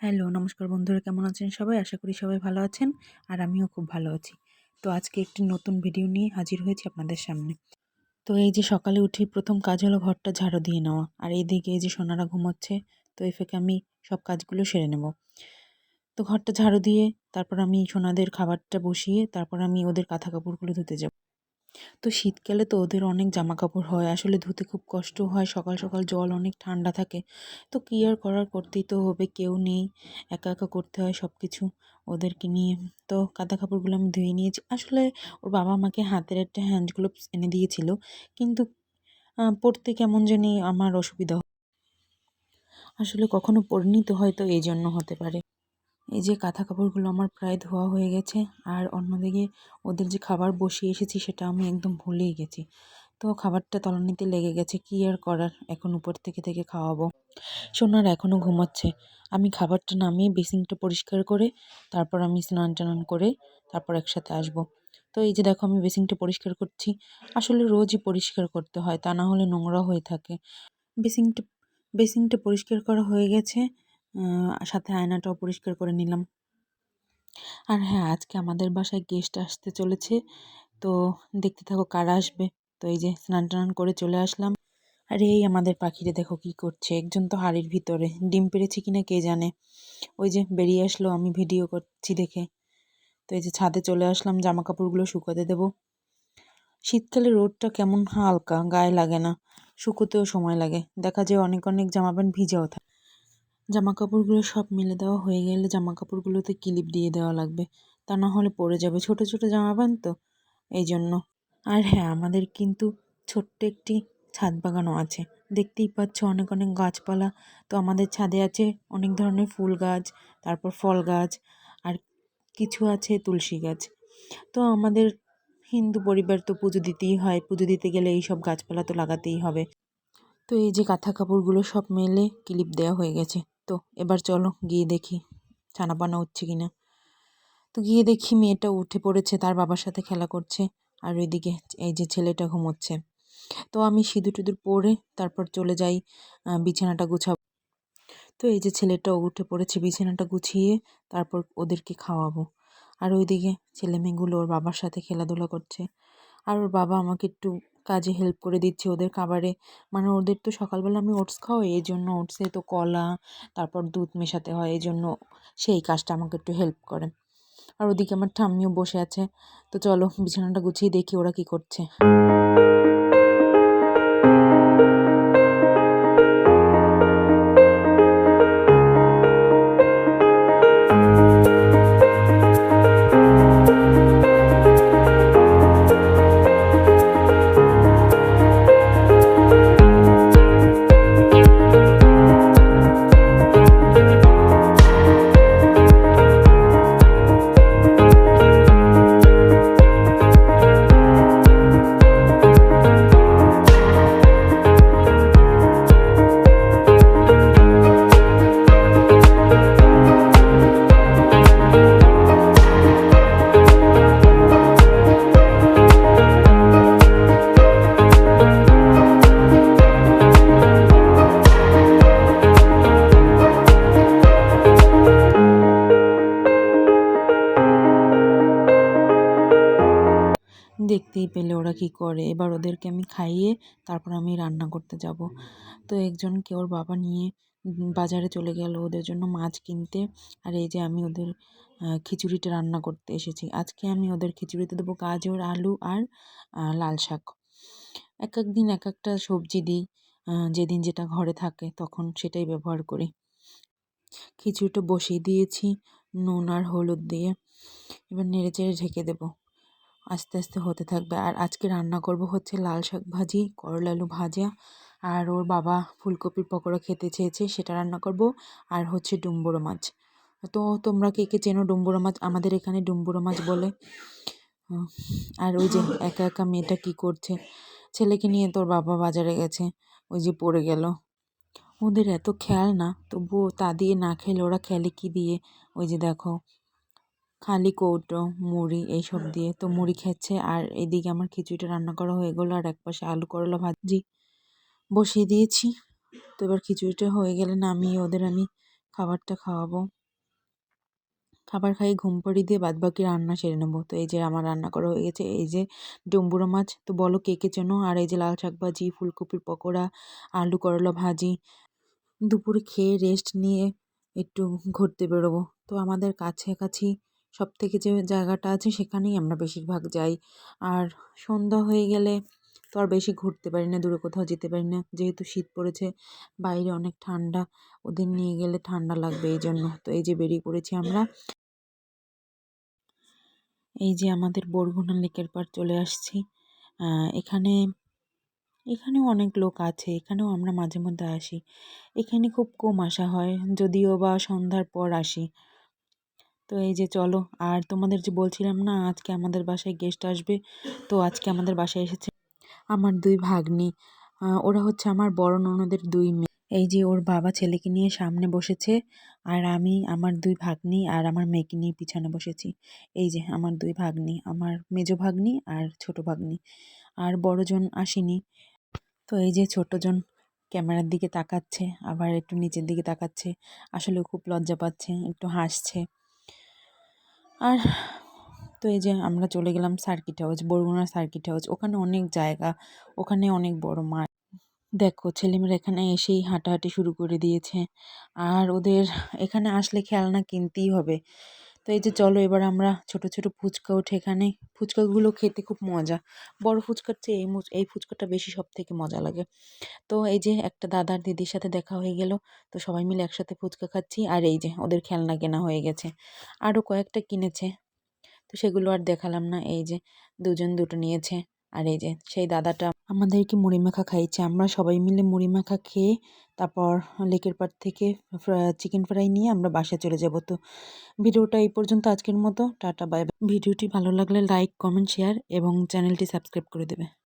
Hello, নমস্কার বন্ধুরা, কেমন আছেন সবাই? আশা করি সবাই ভালো আছেন আর আমিও খুব ভালো আছি। তো আজকে একটি নতুন ভিডিও নিয়ে হাজির হয়েছি আপনাদের সামনে। তো এই যে সকালে উঠি প্রথম কাজ হলো ঘরটা ঝাড়ু দিয়ে নেওয়া। আর এইদিকে এই যে সোনারা ঘুমোচ্ছে, তো এই ফাঁকে আমি সব কাজগুলো সেরে নেব। তো ঘরটা ঝাড়ু দিয়ে তারপর আমি সোনাদের খাবারটা বসিয়ে তারপর আমি ওদের কাঁথা কাপড়গুলো ধুতে যাব। তো শীতকালে তো ওদের অনেক জামা কাপড় হয়, আসলে ধুতে খুব কষ্ট হয়, সকাল সকাল জল অনেক ঠান্ডা থাকে। তো কী আর করার, করতেই তো হবে, কেউ নেই, একা একা করতে হয় সব কিছু ওদেরকে নিয়ে। তো কাদা কাপড়গুলো আমি ধুয়ে নিয়েছি। আসলে ওর বাবা আমাকে হাতের একটা হ্যান্ড গ্লোভস এনে দিয়েছিল, কিন্তু পরতে কেমন জানি আমার অসুবিধা আসলে কখনো পরিণীত হয়তো এই জন্য হতে পারে। এই যে কাঁথা কাপড়গুলো আমার প্রায় ধোয়া হয়ে গেছে আর অন্যদিকে ওদের যে খাবার বসিয়ে এসেছি সেটা আমি একদম ভুলেই গেছি। তো খাবারটা তলানিতে লেগে গেছে, কী আর করার? এখন উপর থেকে থেকে খাওয়াবো। সোনার এখনও ঘুমাচ্ছে। আমি খাবারটা নামিয়ে বেসিনটা পরিষ্কার করে, তারপর আমি স্নান টানান করে তারপর একসাথে আসব। তো এই যে দেখো আমি বেসিনটা পরিষ্কার করছি। আসলে রোজই পরিষ্কার করতে হয়, তা না হলে নোংরা হয়ে থাকে। বেসিনটা বেসিনটা পরিষ্কার করা হয়ে গেছে। সাথে আয়নাটাও পরিষ্কার করে নিলাম। আর হ্যাঁ আজকে আমাদের বাসায় গেস্ট আসতে চলেছে। তো দেখতে থাকো কারা আসবে। তো এই যে স্নান টান করে চলে আসলাম। আর এই আমাদের পাখিরে দেখো কি করছে। একজন তো হাড়ির ভিতরে। ডিম পেরেছে কিনা কে জানে। ওই যে বেরিয়ে আসলো, আমি ভিডিও করছি দেখে। তো এই যে ছাদে চলে আসলাম জামা কাপড়গুলো শুকোতে দেবো। শীতকালে রোদটা কেমন হালকা, গায়ে লাগে না। শুকোতেও সময় লাগে। দেখা যায় অনেক অনেক জামা প্যান্ট ভিজাও থাকে। জামা কাপড়গুলো সব মেলে দেওয়া হয়ে গেলে জামা কাপড়গুলোতে ক্লিপ দিয়ে দেওয়া লাগবে। তা না হলে পড়ে যাবে। ছোট ছোট জামা প্যান্ট তো, এই জন্য। আর হ্যাঁ আমাদের কিন্তু ছোট্ট একটি ছাদ বাগানও আছে। দেখতেই পাচ্ছ অনেক অনেক গাছপালা। তো আমাদের ছাদে আছে অনেক ধরনের ফুল গাছ, তারপর ফল গাছ, আর কিছু আছে তুলসী গাছ। তো আমাদের হিন্দু পরিবার তো পুজো দিতেই হয়। পুজো দিতে গেলে এই সব গাছপালা তো লাগাতেই হবে। তো এই যে কাঁথা কাপড়গুলো সব মেলে ক্লিপ দেওয়া হয়ে গেছে। তো এবার চলো গিয়ে দেখি ছানাপানা উঠছে কি না তো গিয়ে দেখি মেয়েটা উঠে পড়েছে, তার বাবার সাথে খেলা করছে আর ওইদিকে এই যে ছেলেটা ঘুমোচ্ছে। তো আমি সিঁদুর টিঁদুর পরে তারপর চলে যাই বিছানাটা গুছাবো। তো এই যে ছেলেটা উঠে পড়েছে, বিছানাটা গুছিয়ে তারপর ওদেরকে খাওয়াবো। আর ওইদিকে ছেলে মেয়েগুলো ওর বাবার সাথে খেলাধুলা করছে। আর ওর বাবা আমাকে একটু কাজে হেল্প করে দিচ্ছি ওদের খাবারে। মানে ওদের তো সকালবেলা আমি ওটস খাওয়াই এই জন্য ওটসে তো কলা, তারপর দুধ মেশাতে হয় এই জন্য সেই কাজটা আমাকে একটু হেল্প করে। আর ওদিকে আমার ঠাম্মিও বসে আছে। তো চলো বিছানাটা গুছিয়ে দেখি ওরা কি করছে। দেখতেই পেলে ওরা কী করে। এবার ওদেরকে আমি খাইয়ে তারপর আমি রান্না করতে যাব। তো একজনকে ওর বাবা নিয়ে বাজারে চলে গেল ওদের জন্য মাছ কিনতে। আর এই যে আমি ওদের খিচুড়িটা রান্না করতে এসেছি। আজকে আমি ওদের খিচুড়িতে দেবো গাজর, আলু আর লাল শাক। এক এক দিন এক একটা সবজি দিই। যেদিন যেটা ঘরে থাকে তখন সেটাই ব্যবহার করি। খিচুড়িটা বসিয়ে দিয়েছি, নুন আর হলুদ দিয়ে। এবার নেড়ে চেড়ে ঢেকে দেবো। আস্তে আস্তে হতে থাকবে। আর আজকে রান্না করব হচ্ছে লাল শাক ভাজি, করলা আলু ভাজা। আর ওর বাবা ফুলকপির পকোড়া খেতে চেয়েছে, সেটা রান্না করব। আর হচ্ছে ডুম্বুরো মাছ। তো তোমরা কে কে চেনো ডুম্বুরো মাছ? আমাদের এখানে ডুম্বুরো মাছ বলে। আর ওই যে একা একা মেয়েটা কী করছে? ছেলেকে নিয়ে তোর বাবা বাজারে গেছে। ওই যে পড়ে গেল। ওদের এত খেয়াল না, তবুও তা দিয়ে না খেলে ওরা খেলে কী দিয়ে? ওই যে দেখো খালি কৌটো, মুড়ি এইসব দিয়ে। তো মুড়ি খাচ্ছে আর এদিকে আমার খিচুড়িটা রান্না করা হয়ে গেলো আর এক পাশে আলু করলা ভাজি বসিয়ে দিয়েছি। তো এবার খিচুড়িটা হয়ে গেলে নামিয়ে ওদের আমি খাবারটা খাওয়াবো। খাবার খাইয়ে ঘুম পাড়িয়ে দিয়ে বাদ বাকি রান্না সেরে নেব। তো এই যে আমার রান্না করা হয়ে গেছে, এই যে ডম্বুরো মাছ, তো বলো কে কে চেনো? আর এই যে লাল শাক ভাজি, ফুলকপির পকোড়া, আলু করলা ভাজি, দুপুরে খেয়ে রেস্ট নিয়ে একটু ঘুরতে বেরোবো। তো আমাদের কাছাকাছি সব থেকে যে জায়গাটা আছে সেখানেই আমরা বেশিরভাগ যাই। আর সন্ধ্যা হয়ে গেলে তো আর বেশি ঘুরতে পারি না, দূরে কোথাও যেতে পারি না। যেহেতু শীত পড়েছে, বাইরে অনেক ঠান্ডা, ওদের নিয়ে গেলে ঠান্ডা লাগবে এই জন্য তো এই যে বেরিয়ে পড়েছি আমরা। এই যে আমাদের বরগুনা লেকের পার চলে আসছি। এখানে, এখানেও অনেক লোক আছে, এখানেও আমরা মাঝে মধ্যে আসি। এখানে খুব কম আসা হয়, যদিও বা সন্ধ্যার পর আসি। তো এই যে চলো, আর তোমাদের যে বলছিলাম না, আজকে আমাদের বাসায় গেস্ট আসবে, তো আজকে আমাদের বাসায় এসেছে আমার দুই ভাগ্নি। ওরা হচ্ছে আমার বড় ননদের দুই মেয়ে। এই যে ওর বাবা ছেলেকে নিয়ে সামনে বসেছে, আর আমি আমার দুই ভাগ্নি আর আমার মেয়েকে নিয়ে পিছনে বসেছি। এই যে আমার দুই ভাগ্নি, আমার মেজো ভাগ্নি আর ছোট ভাগ্নি। আর বড়জন আসেনি। তো এই যে ছোটজন ক্যামেরার দিকে তাকাচ্ছে, আবার একটু নিচের দিকে তাকাচ্ছে। আসলে খুব লজ্জা পাচ্ছে, একটু হাসছে। আর তো এই যে আমরা চলে গেলাম সার্কিট হাউস, বরগুনার সার্কিট হাউস। ওখানে অনেক জায়গা, ওখানে অনেক বড় মাঠ। দেখো, ছেলেমেয়েরা এখানে এসেই হাঁটাহাঁটি শুরু করে দিয়েছে। আর ওদের এখানে আসলে খেলনা কিনতেই হবে। তো এই যে চলো এবার আমরা ছোট ছোট ফুচকা ওঠে এখানে। ফুচকাগুলো খেতে খুব মজা। বড় ফুচকার চেয়ে এই এই ফুচকাটা বেশি সব থেকে মজা লাগে। তো এই যে একটা দাদার দিদির সাথে দেখা হয়ে গেল। তো সবাই মিলে একসাথে ফুচকা খাচ্ছি। আর এই যে ওদের খেলনা কেনা হয়ে গেছে। আরও কয়েকটা কিনেছে। তো সেগুলো আর দেখালাম না। এই যে দুজন দুটো নিয়েছে। আর এই যে সেই দাদাটা আমাদেরকে মুড়ি মাখা খাইয়েছে। আমরা সবাই মিলে মুড়ি মাখা খেয়ে তারপর লেকের পাড় থেকে চিকেন ফ্রাই নিয়ে আমরা বাসায় চলে যাব। তো ভিডিওটা এই পর্যন্ত আজকের মতো। Tata bye. ভিডিওটি ভালো লাগলে লাইক, কমেন্ট, শেয়ার এবং চ্যানেলটি সাবস্ক্রাইব করে দেবে।